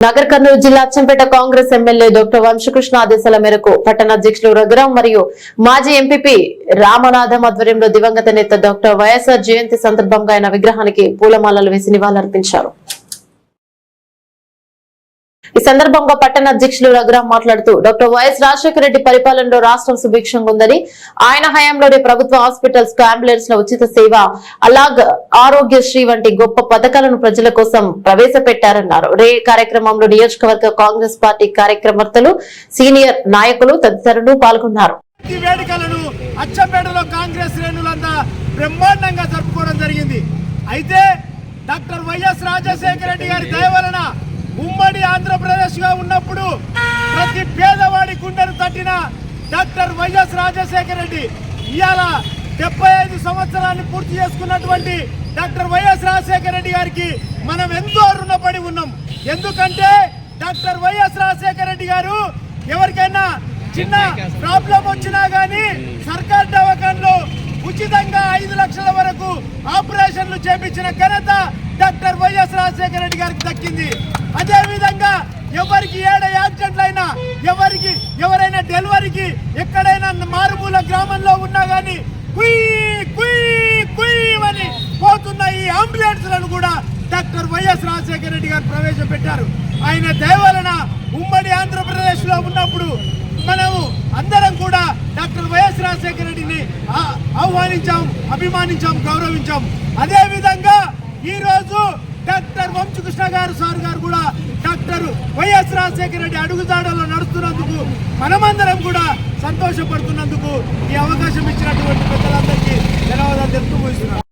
నగర్ కర్నూలు జిల్లా Achampet Congress MLA doctor Vamshikrishna ఆదేశాల మేరకు పట్టణ అధ్యక్షులు రఘురాం మరియు మాజీ ఎంపీపీ రామనాథం ఆధ్వర్యంలో దివంగత నేత డాక్టర్ వైఎస్ఆర్ జయంతి సందర్భంగా ఆయన విగ్రహానికి పూలమాలలు వేసి నివాళులర్పించారు. ఈ సందర్భంగా పట్టణ అధ్యక్షులు రఘురాం మాట్లాడుతూ డాక్టర్ వైఎస్ రాజశేఖర రెడ్డి పరిపాలనలో రాష్ట్రం సుభిక్షంగా ఉందని ఆయన హయాంలోనే ప్రభుత్వ హాస్పిటల్స్కు అంబులెన్స్ ల ఉచిత సేవ అలాగ్ ఆరోగ్యశ్రీ వంటి గొప్ప పథకాలను ప్రజల కోసం ప్రవేశపెట్టారన్నారు. రే కార్యక్రమంలో నియోజకవర్గ కాంగ్రెస్ పార్టీ కార్యకర్తలు సీనియర్ నాయకులు తదితరులు పాల్గొన్నారు. ఈ వేడుకలను అచ్చంపేటలో కాంగ్రెస్ శ్రేణులంతా బ్రహ్మాండంగా జరుపుకోవడం జరిగింది. అయితే డాక్టర్ వైఎస్ రాజశేఖర రెడ్డి గారి దయ గా ఉన్నప్పుడు ప్రతి పేదవాడి గుండెను తట్టిన doctor Y S Rajasekhara Reddy ఇవాళ డెబ్బై ఐదు సంవత్సరాన్ని పూర్తి చేసుకున్నటువంటి డాక్టర్ వైఎస్ రాజశేఖర రెడ్డి గారికి మనం ఎంతో రుణపడి ఉన్నాం. ఎందుకంటే డాక్టర్ వైఎస్ రాజశేఖర రెడ్డి గారు ఎవరికైనా చిన్న ప్రాబ్లం వచ్చినా గానీ సర్కార్ దవాఖాన్లో ఉచితంగా ఐదు లక్షల వరకు ఆపరేషన్లు చేపించిన ఘనత డాక్టర్ వైఎస్ రాజశేఖర రెడ్డి గారికి దక్కింది. అదేవిధంగా ఎవరికి ఏడ యాక్సిడెంట్లు అయినా ఎవరికి ఎవరైనా డెలివరీకి ఎక్కడైనా మారుమూల గ్రామంలో ఉన్నా కానీ కుయ్ కుయ్ కుయ్ అని పోతున్న ఈ అంబులెన్స్లను కూడా డాక్టర్ వైఎస్ రాజశేఖర రెడ్డి గారు ప్రవేశపెట్టారు ఆయన దయవలన ఉమ్మడి ఆంధ్రప్రదేశ్లో ఉన్నప్పుడు మనము అందరం కూడా డాక్టర్ వైఎస్ రాజశేఖర రెడ్డిని ఆహ్వానించాం అభిమానించాం గౌరవించాం. అదేవిధంగా ఈరోజు డాక్టర్ వంశకృష్ణ గారు సార్ గారు కూడా doctor Y S Rajasekhara Reddy అడుగుదాడలో నడుస్తున్నందుకు మనమందరం కూడా సంతోషపడుతున్నందుకు ఈ అవకాశం ఇచ్చినటువంటి పెద్దలందరికీ ధన్యవాదాలు తెలుపుతూ